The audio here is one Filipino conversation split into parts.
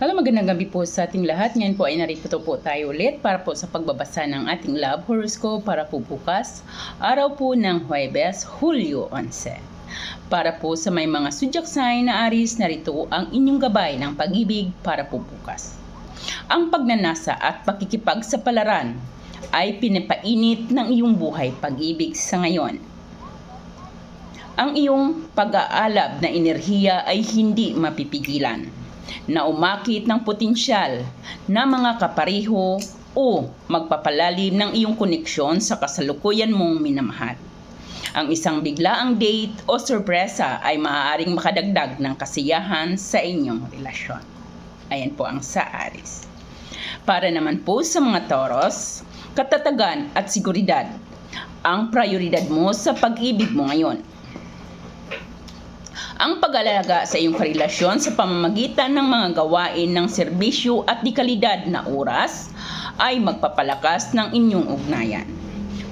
Hello, magandang gabi po sa ating lahat. Ngayon po ay narito po tayo ulit para po sa pagbabasa ng ating love horoscope para po bukas, araw po ng Huwebes, Hulyo 11. Para po sa may mga zodiac sign na aris, narito ang inyong gabay ng pag-ibig para po bukas. Ang pagnanasa at pakikipagsapalaran ay pinapainit ng iyong buhay pag-ibig sa ngayon. Ang iyong pag-aalab na enerhiya ay hindi mapipigilan na umakit ng potensyal na mga kapariho o magpapalalim ng iyong koneksyon sa kasalukuyan mong minamahal. Ang isang biglaang date o sorpresa ay maaaring makadagdag ng kasiyahan sa inyong relasyon. Ayan po ang sa Aris. Para naman po sa mga Taurus, katatagan at seguridad ang prioridad mo sa pag-ibig mo ngayon ang pag-alaga sa iyong karelasyon sa pamamagitan ng mga gawain ng serbisyo at di kalidad na oras ay magpapalakas ng inyong ugnayan.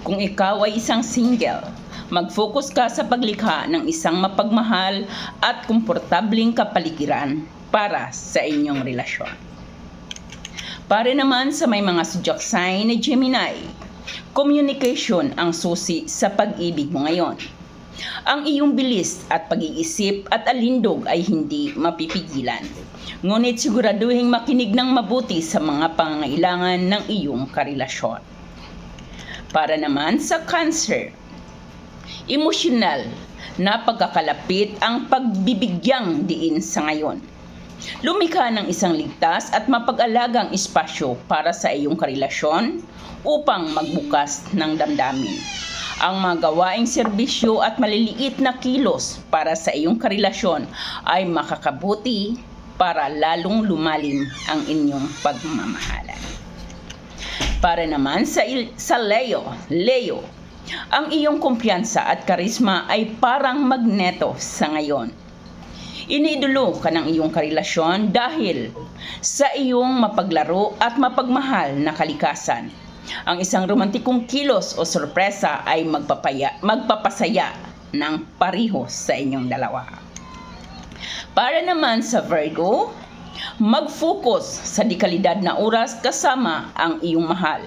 Kung ikaw ay isang single, mag-focus ka sa paglikha ng isang mapagmahal at komportabling kapaligiran para sa inyong relasyon. Para naman sa may mga zodiac sign na Gemini, communication ang susi sa pag-ibig mo ngayon ang iyong bilis at pag-iisip at alindog ay hindi mapipigilan. Ngunit siguraduhin makinig ng mabuti sa mga pangangailangan ng iyong karelasyon. Para naman sa cancer, emosyonal na pagkakalapit ang pagbibigyang diin sa ngayon. Lumikha ng isang ligtas at mapag-alagang espasyo para sa iyong karelasyon upang magbukas ng damdamin ang mga gawaing serbisyo at maliliit na kilos para sa iyong karelasyon ay makakabuti para lalong lumalim ang inyong pagmamahalan. Para naman sa, il- sa Leo, Leo, ang iyong kumpiyansa at karisma ay parang magneto sa ngayon. Iniidolo ka ng iyong karelasyon dahil sa iyong mapaglaro at mapagmahal na kalikasan ang isang romantikong kilos o sorpresa ay magpapaya, magpapasaya ng pariho sa inyong dalawa. Para naman sa Virgo, mag-focus sa dikalidad na oras kasama ang iyong mahal.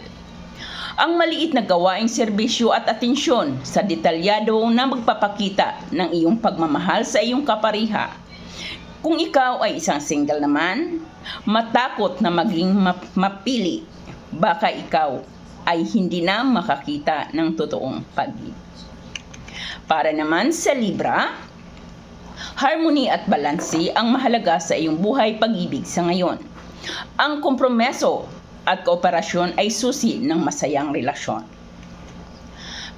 Ang maliit na gawaing serbisyo at atensyon sa detalyado na magpapakita ng iyong pagmamahal sa iyong kapariha. Kung ikaw ay isang single naman, matakot na maging map- mapili baka ikaw ay hindi na makakita ng totoong pag-ibig. Para naman sa Libra, harmony at balanse ang mahalaga sa iyong buhay pag-ibig sa ngayon. Ang kompromeso at kooperasyon ay susi ng masayang relasyon.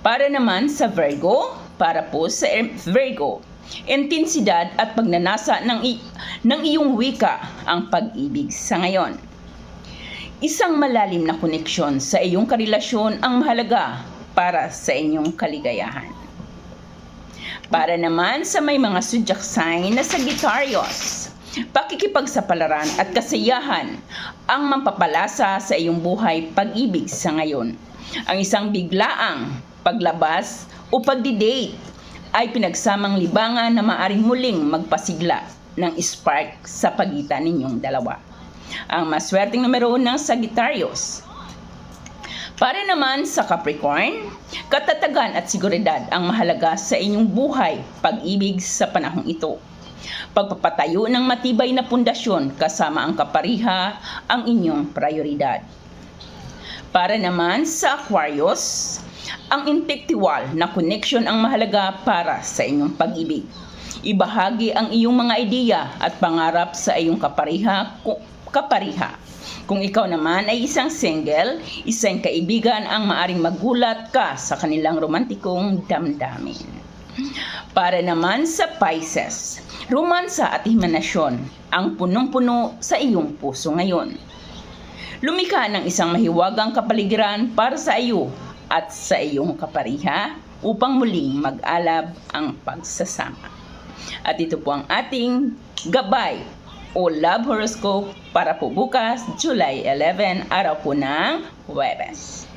Para naman sa Virgo, para po sa Virgo, intensidad at pagnanasa ng, i- ng iyong wika ang pag-ibig sa ngayon Isang malalim na koneksyon sa iyong karelasyon ang mahalaga para sa inyong kaligayahan. Para naman sa may mga sign na Sagittarius, pakikipagsapalaran at kasiyahan ang mampapalasa sa iyong buhay pag-ibig sa ngayon. Ang isang biglaang paglabas o pagdi-date ay pinagsamang libangan na maaring muling magpasigla ng spark sa pagitan ninyong dalawa ang maswerteng numero ng Sagittarius. Para naman sa Capricorn, katatagan at seguridad ang mahalaga sa inyong buhay, pag-ibig sa panahong ito. Pagpapatayo ng matibay na pundasyon kasama ang kapariha ang inyong prioridad. Para naman sa Aquarius, ang intellectual na connection ang mahalaga para sa inyong pag-ibig. Ibahagi ang iyong mga ideya at pangarap sa iyong kapariha kapariha. Kung ikaw naman ay isang single, isang kaibigan ang maaring magulat ka sa kanilang romantikong damdamin. Para naman sa Pisces, romansa at himanasyon ang punong-puno sa iyong puso ngayon. Lumika ng isang mahiwagang kapaligiran para sa iyo at sa iyong kapariha upang muling mag-alab ang pagsasama. At ito po ang ating gabay o love horoscope para po bukas, July 11, araw po ng Huwebes.